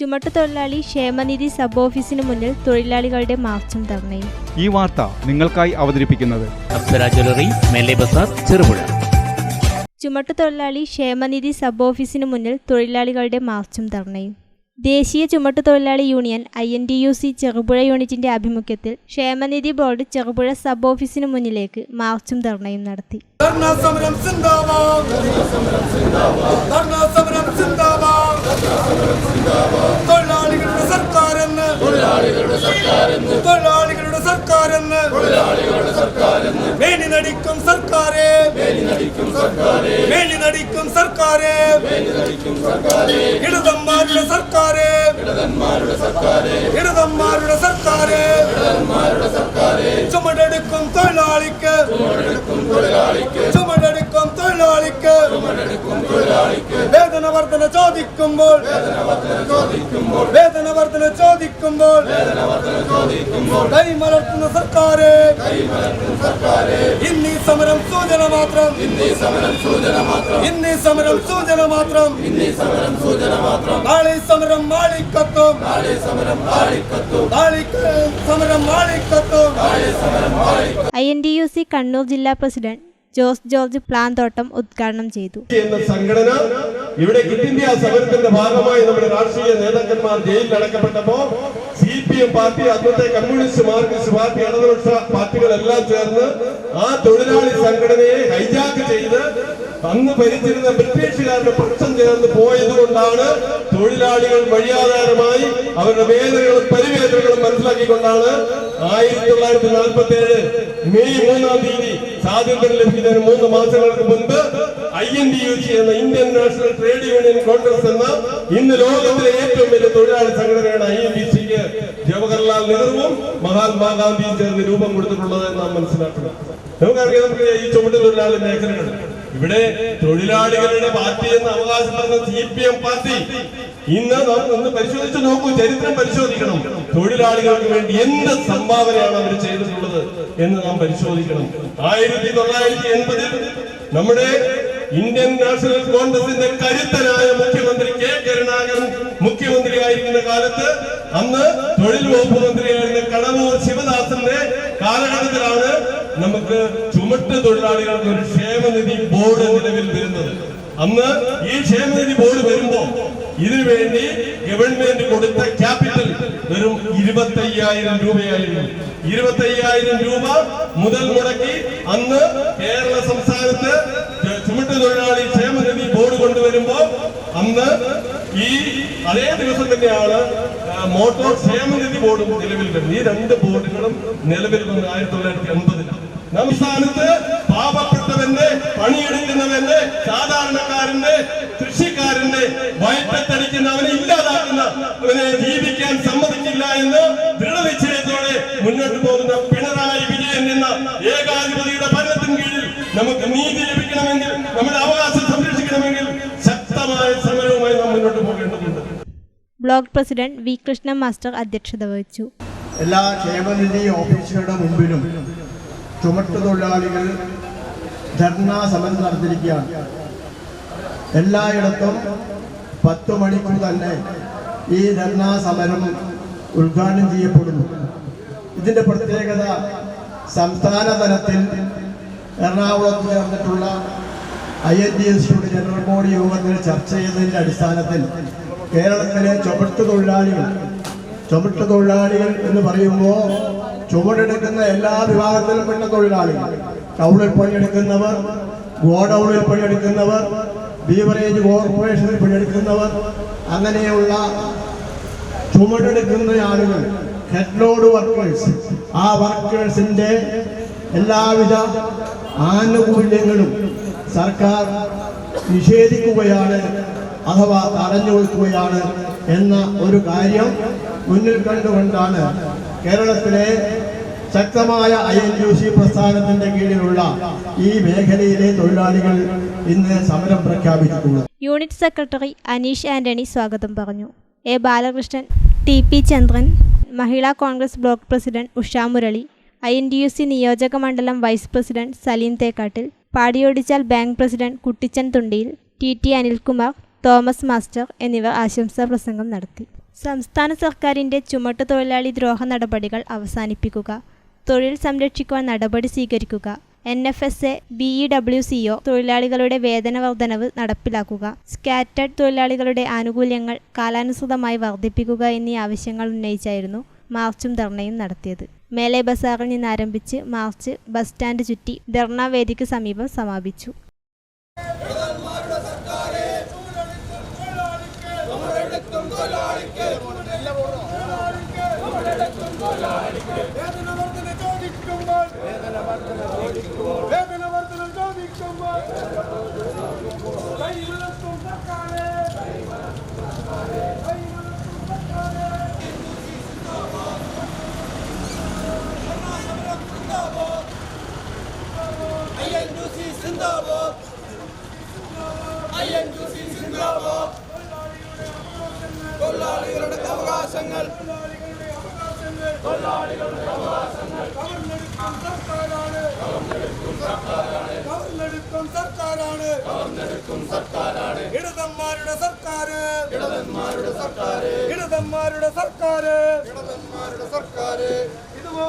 ചുമട്ടുതൊഴിലാളി ക്ഷേമനിധി സബ് ഓഫീസിന് മുന്നിൽ തൊഴിലാളികളുടെ മാർച്ചും ധർണയും ഈ വാർത്ത നിങ്ങൾക്കായി അവതരിപ്പിക്കുന്നത് അപ്സര ജ്വല്ലറി മേലെ ബസാർ ചെറുപുഴ. ചുമട്ടുതൊഴിലാളി ക്ഷേമനിധി സബ് ഓഫീസിന് മുന്നിൽ തൊഴിലാളികളുടെ മാർച്ചും ധർണയും ദേശീയ ചുമട്ടുതൊഴിലാളി union I N T U C Cherupuzha യൂണിറ്റിന്റെ ആഭിമുഖ്യത്തിൽ ക്ഷേമനിധി ബോർഡ് ചെറുപുഴ സബ് ഓഫീസിന് മുന്നിലേക്ക് മാർച്ചും ധർണയും നടത്തി. സർക്കാരെ വേണി നടിക്കും സർക്കാരെ ഇടതന്മാരുടെ സർക്കാരെ ഇടതന്മാരുടെ സർക്കാരെ ചുമടെടുക്കും തൊഴിലാളിക്ക് ചുമടെടുക്കും തൊഴിലാളിക്ക് വേതന വർധന ചോദിക്കുമ്പോൾ വേതന വർധന ചോദിക്കുമ്പോൾ കൈമലർത്തുന്ന സർക്കാര് ഇന്നീ സമരം സൂചന മാത്രം ഇന്നീ സമരം സൂചന മാത്രം നാളെ സമരം മാളിക്കത്തും സമരം മാളിക്കത്തും I N T U C Kannur ജില്ലാ പ്രസിഡന്റ് ജോസ് ജോർജ് പ്ലാൻ തോട്ടം ഉദ്ഘാടനം ചെയ്തു. സംഘടന ഇവിടെ ക്വിറ്റ് ഇന്ത്യ സമരത്തിന്റെ ഭാഗമായി നമ്മുടെ രാഷ്ട്രീയ നേതാക്കന്മാർ ജയിലിൽ അടക്കപ്പെട്ടപ്പോ സി പി എം പാർട്ടി അന്നത്തെ കമ്മ്യൂണിസ്റ്റ് മാർക്സിസ്റ്റ് പാർട്ടി ഇടതുപക്ഷ പാർട്ടികളെല്ലാം ചേർന്ന് ആ തൊഴിലാളി സംഘടനയെ ഹൈജാക്ക് ചെയ്ത് അന്ന് ഭരിച്ചിരുന്ന ബ്രിട്ടീഷുകാരുടെ പക്ഷം ചേർന്ന് പോയതുകൊണ്ടാണ് തൊഴിലാളികൾ വഴിയാധാരമായി അവരുടെ വേദനകളും പരിവേദനകളും മനസ്സിലാക്കിക്കൊണ്ടാണ് ആയിരത്തി തൊള്ളായിരത്തി നാൽപ്പത്തി ഏഴ് മെയ് മൂന്നാം തീയതി സ്വാതന്ത്ര്യം ലഭിക്കുന്നതിന് മൂന്ന് മാസങ്ങൾക്ക് മുൻപ് I N D U C എന്ന Indian national trade union Congress എന്ന ഇന്ന് ലോകത്തിലെ ഏറ്റവും വലിയ തൊഴിലാളി സംഘടനയാണ് ഐ എൻ ഡി സിക്ക് ജവഹർലാൽ നെഹ്റുവും മഹാത്മാഗാന്ധിയും ചേർന്ന് രൂപം കൊടുത്തിട്ടുള്ളത് നാം മനസ്സിലാക്കണം. നമുക്കറിയാം നമുക്ക് ഈ ചുമട്ട് തൊഴിലാളി മേഖലകൾ ഇവിടെ തൊഴിലാളികളുടെ പാർട്ടി എന്ന് അവകാശപ്പെടുന്ന സി പി എം പാർട്ടി ഇന്ന് ഒന്ന് പരിശോധിച്ച് നോക്കൂ ചരിത്രം പരിശോധിക്കണം. തൊഴിലാളികൾക്ക് വേണ്ടി എന്ത് സംഭാവനയാണ് അവർ ചെയ്തിട്ടുള്ളത് എന്ന് നാം പരിശോധിക്കണം. ആയിരത്തി തൊള്ളായിരത്തി എൺപതിൽ നമ്മുടെ ഇന്ത്യൻ നാഷണൽ കോൺഗ്രസിന്റെ കരുത്തനായ മുഖ്യമന്ത്രി കെ കരുണാകരൻ മുഖ്യമന്ത്രിയായിരിക്കുന്ന കാലത്ത് അന്ന് തൊഴിൽ വകുപ്പ് മന്ത്രിയായിരുന്ന കടമൂർ ശിവദാസന്റെ കാലഘട്ടത്തിലാണ് നമുക്ക് ചുമട്ട് തൊഴിലാളികൾക്ക് ഒരു ക്ഷേമനിധി ബോർഡ് നിലവിൽ വരുന്നത്. അന്ന് ഈ ക്ഷേമനിധി ബോർഡ് വരുമ്പോ ഇതിനുവേണ്ടി ഗവൺമെന്റ് കൊടുത്ത ക്യാപിറ്റൽ വെറും ഇരുപത്തയ്യായിരം രൂപയായിരുന്നു. ഇരുപത്തയ്യായിരം രൂപ മുതൽ മുടക്കി അന്ന് കേരള സംസ്ഥാനത്ത് ചുമട്ട് തൊഴിലാളി ക്ഷേമനിധി ബോർഡ് കൊണ്ടുവരുമ്പോ അന്ന് ഈ അതേ ദിവസം തന്നെയാണ് മോട്ടോർ ക്ഷേമനിധി ബോർഡും നിലവിൽ വരുന്നത്. ഈ രണ്ട് ബോർഡുകളും നിലവിൽ വന്നത് ആയിരത്തി തൊള്ളായിരത്തി എൺപതിലാണ് സംസ്ഥാനത്ത് പാവപ്പെട്ടവന്റെ പണിയെടുക്കുന്നവന്റെ സാധാരണക്കാരന്റെ കൃഷിക്കാരന്റെ വയറ്റത്തടിക്കുന്നവനെ ഇല്ലാതാക്കുന്ന അവനെ ജീവിക്കാൻ സമ്മതിക്കില്ല എന്ന് ദൃഢനിശ്ചയത്തോടെ മുന്നോട്ട് പോകുന്ന പിണറായി വിജയൻ എന്ന ഏകാധിപതിയുടെ ഭരണത്തിന് കീഴിൽ നമുക്ക് നീതി ലഭിക്കണമെങ്കിൽ നമ്മുടെ അവകാശം സംരക്ഷിക്കണമെങ്കിൽ ശക്തമായ സമരവുമായി നാം മുന്നോട്ട് പോകേണ്ടതുണ്ട്. Block president V Krishna master അധ്യക്ഷത വഹിച്ചു. എല്ലാ ക്ഷേമനിധി ഓഫീസുകളുടെ മുൻപിലും ചുമട്ടുതൊഴിലാളികൾ ധർണാ സമരം നടത്തിയിരിക്കുകയാണ്. എല്ലായിടത്തും പത്ത് മണിക്കൂർ തന്നെ ഈ ധർണാ സമരം ഉദ്ഘാടനം ചെയ്യപ്പെടുന്നു. ഇതിന്റെ പ്രത്യേകത സംസ്ഥാന തലത്തിൽ എറണാകുളത്ത് ചേർന്നിട്ടുള്ള ഐ എൻ ഡി എസ് യുടെ ജനറൽ ബോഡി യോഗത്തിൽ ചർച്ച ചെയ്തതിന്റെ അടിസ്ഥാനത്തിൽ കേരളത്തിലെ ചുമട്ട് തൊഴിലാളികൾ ചുമട്ട് തൊഴിലാളികൾ എന്ന് പറയുമ്പോൾ ചുമടെടുക്കുന്ന എല്ലാ വിഭാഗത്തിലും പെട്ട തൊഴിലാളികൾ. ടൗണിൽ പണിയെടുക്കുന്നവർ ഗോഡൌണിൽ പണിയെടുക്കുന്നവർ ബീവറേജ് കോർപ്പറേഷനിൽ പണിയെടുക്കുന്നവർ അങ്ങനെയുള്ള ചുമടെടുക്കുന്ന ആളുകൾ ഹെഡ്ലോഡ് വർക്കേഴ്സ്. ആ വർക്കേഴ്സിന്റെ എല്ലാവിധ ആനുകൂല്യങ്ങളും സർക്കാർ നിഷേധിക്കുകയാണ് അഥവാ തടഞ്ഞു വയ്ക്കുകയാണ് എന്ന ഒരു കാര്യം മുന്നിൽ കണ്ടുകൊണ്ടാണ് കേരളത്തിലെ ശക്തമായ ഐ എൻ യു സി പ്രസ്ഥാനത്തിന്റെ കീഴിലുള്ള ഈ മേഖലയിലെ തൊഴിലാളികൾ ഇന്ന് സമരം പ്രഖ്യാപിച്ചിട്ടുള്ളത്. യൂണിറ്റ് സെക്രട്ടറി അനീഷ് ആന്റണി സ്വാഗതം പറഞ്ഞു. A. Balakrishnan T. P. Chandran Mahila Congress block president Usha Murali I N D U C നിയോജക മണ്ഡലം vice president Saleem Thekkattil Padiyottuchal bank president Kuttichan Thundiyil T. T. Anilkumar Thomas master എന്നിവർ ആശംസാ പ്രസംഗം നടത്തി. സംസ്ഥാന സർക്കാരിന്റെ ചുമട്ട് തൊഴിലാളി ദ്രോഹ നടപടികൾ അവസാനിപ്പിക്കുക. തൊഴിൽ സംരക്ഷിക്കുവാൻ നടപടി സ്വീകരിക്കുക. N F S A B E W C O തൊഴിലാളികളുടെ വേതന വർധനവ് നടപ്പിലാക്കുക. സ്കാറ്റേഡ് തൊഴിലാളികളുടെ ആനുകൂല്യങ്ങൾ കാലാനുസൃതമായി വർദ്ധിപ്പിക്കുക എന്നീ ആവശ്യങ്ങൾ ഉന്നയിച്ചായിരുന്നു മാർച്ചും ധർണയും നടത്തിയത്. മേലെ ബസാറിൽ നിന്നാരംഭിച്ച് മാർച്ച് ബസ് സ്റ്റാൻഡ് ചുറ്റി ധർണാ വേദിക്ക് സമീപം സമാപിച്ചു. ഇടതന്മാരുടെ സർക്കാർ ഇടതന്മാരുടെ സർക്കാർ ഇടതന്മാരുടെ സർക്കാർ ഇടതന്മാരുടെ സർക്കാർ ഇതുപോ